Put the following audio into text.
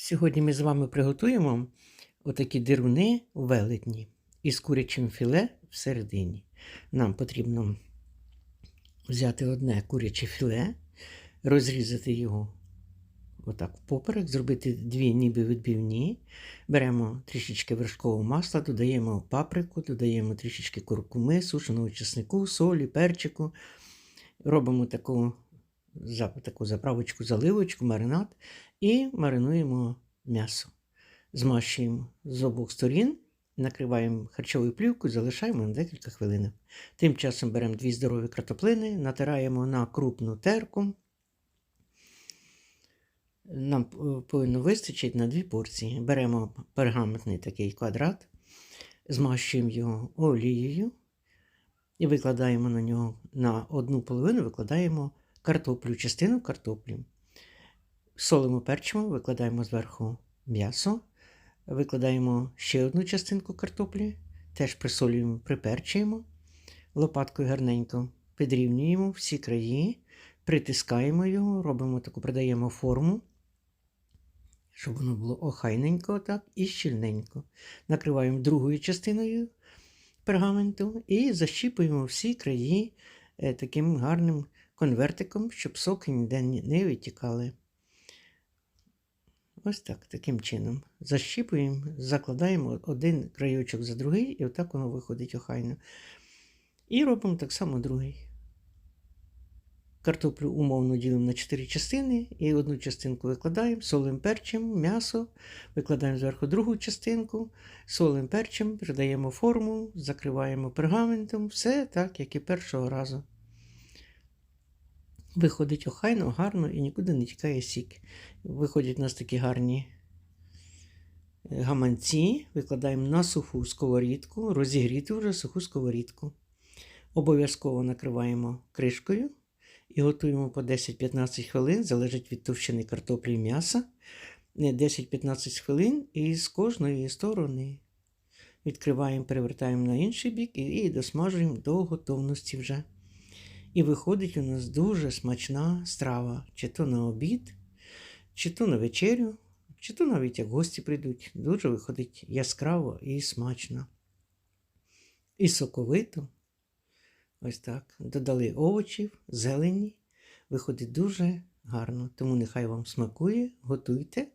Сьогодні ми з вами приготуємо отакі дируни велетні із курячим філе всередині. Нам потрібно взяти одне куряче філе, розрізати його отак поперек, зробити дві ніби відбивні. Беремо трішечки вершкового масла, додаємо паприку, додаємо трішечки куркуми, сушеного чеснику, солі, перчику. Робимо таку, таку заправочку, заливочку, маринад і маринуємо м'ясо. Змащуємо з обох сторін, накриваємо харчовою плівкою, залишаємо на декілька хвилин. Тим часом беремо дві здорові картоплини, натираємо на крупну терку. Нам е, повинно вистачити на дві порції. Беремо пергаментний такий квадрат, змащуємо його олією і викладаємо на нього на одну половину викладаємо картоплю, частину картоплі. Солимо перчимо, викладаємо зверху м'ясо, викладаємо ще одну частинку картоплі, теж присолюємо, приперчуємо, лопаткою гарненько підрівнюємо всі краї, притискаємо його, робимо таку, придаємо форму, щоб воно було охайненько так, і щільненько. Накриваємо другою частиною пергаменту і защіпуємо всі краї е, таким гарним конвертиком, щоб соки ніде не витікали. Ось так, таким чином. Защіпуємо, закладаємо один краючок за другий, і отак воно виходить охайно. І робимо так само другий. Картоплю умовно ділимо на 4 частини, і одну частинку викладаємо, солим перчим, м'ясо, викладаємо зверху другу частинку, солим перчим, придаємо форму, закриваємо пергаментом, все так, як і першого разу. Виходить охайно, гарно і нікуди не тікає сік. Виходять у нас такі гарні е, гаманці, викладаємо на суху сковорідку, розігріту вже суху сковорідку. Обов'язково накриваємо кришкою і готуємо по 10-15 хвилин, залежить від товщини картоплі і м'яса. Е, 10-15 хвилин і з кожної сторони відкриваємо, перевертаємо на інший бік і досмажуємо до готовності вже. І виходить у нас дуже смачна страва, чи то на обід, чи то на вечерю, чи то навіть як гості прийдуть. Дуже виходить яскраво і смачно. І соковито. Ось так. Додали овочів, зелені. Виходить дуже гарно. Тому нехай вам смакує, готуйте.